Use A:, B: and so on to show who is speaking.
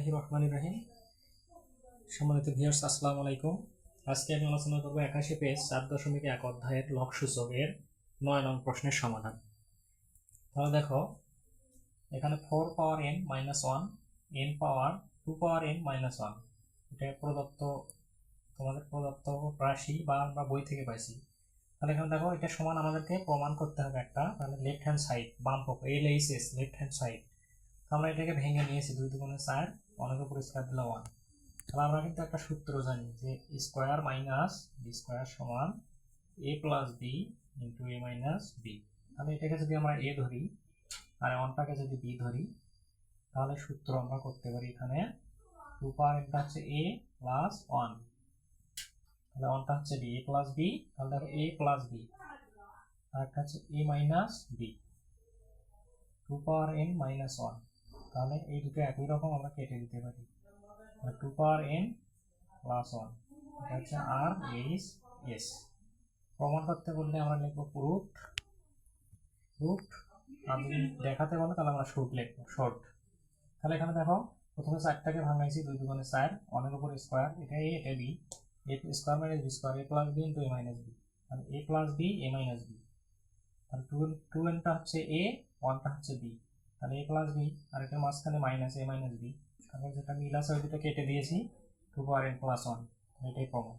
A: বিসমিল্লাহ রহমান রাহিম সম্মানিত ভিউয়ার্স আসসালামু আলাইকুম। আজকে আমি আলোচনা করব একাশি পেজ চার দশমিক এক অধ্যায়ের লক সূচকের নয় নং প্রশ্নের সমাধান। তাহলে দেখো, এখানে four power n minus one n power two power n minus one এটা প্রদত্ত, তোমাদের প্রদত্ত রাশি বা আমরা বই থেকে পাইছি। তাহলে এখানে দেখো, এটা সমান আমাদেরকে প্রমাণ করতে হবে একটা। তাহলে লেফট হ্যান্ড সাইড বাম পক্ষ L H S left hand side আমরা এটাকে ভেঙে নিয়েছি, দুই দুগুণে চার। অনেক পরিষ্কার দিলে ওয়ান তাহলে আমরা কিন্তু একটা সূত্র জানি যে স্কোয়ার মাইনাস বি স্কোয়ার সমান A plus B into A minus B তাহলে এটাকে যদি আমরা এ ধরি আর ওয়ানটাকে যদি বি ধরি, তাহলে সূত্র আমরা করতে পারি এখানে টু পাওয়ার এটা হচ্ছে এ প্লাস ওয়ান তাহলে ওয়ানটা হচ্ছে বি এ প্লাস বি তাহলে দেখো এ প্লাস বি আর একটা হচ্ছে A minus B two power n minus one তাহলে এই দুটো একই রকম আমরা কেটে দিতে পারি। Two power n plus one হচ্ছে আর এইচ এস প্রমাণ করতে বললে আমরা লিখব প্রুফ প্রুফ আর যদি দেখাতে বলো তাহলে আমরা শর্ট লিখব শর্ট তাহলে এখানে দেখো, প্রথমে চারটাকে ভাঙাইছি, দুই দুগুণে চার অনেক উপর স্কোয়ার এটা এ এটা B A square minus B square A plus B into A minus B তাহলে A plus B A minus B তাহলে টু টু এনটা হচ্ছে এ ওয়ানটা হচ্ছে বি তাহলে এ প্লাস বি আর এটার মাঝখানে মাইনাস এ মাইনাস বি তারপর যেটা মিল আছে ওই দুটো কেটে দিয়েছি two power n plus one এটাই প্রমাণ